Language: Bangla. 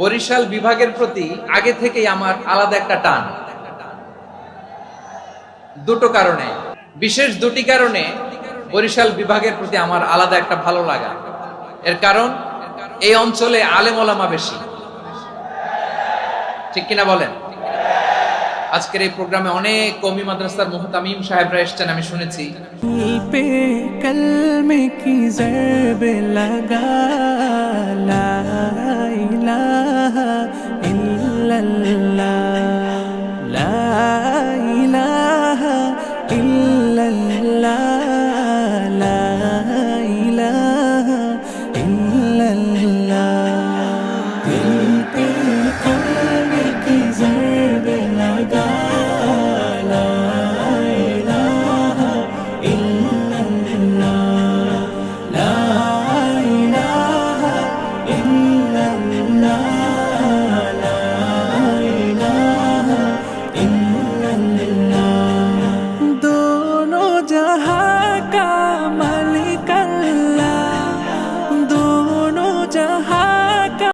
বরিশাল বিভাগের প্রতি আগে থেকেই আমার আলাদা একটা টান। দুটো কারণে। বিশেষ দুটি কারণে বরিশাল বিভাগের প্রতি আমার আলাদা একটা ভালো লাগা। এর কারণ, এই অঞ্চলে আলেমলামা বেশি। ঠিক কিনা বলেন? আজকের এই প্রোগ্রামে অনেক কমি মাদ্রাসার মোহতামিম সাহেবরা এসছেন, আমি শুনেছি। লাগা की to hide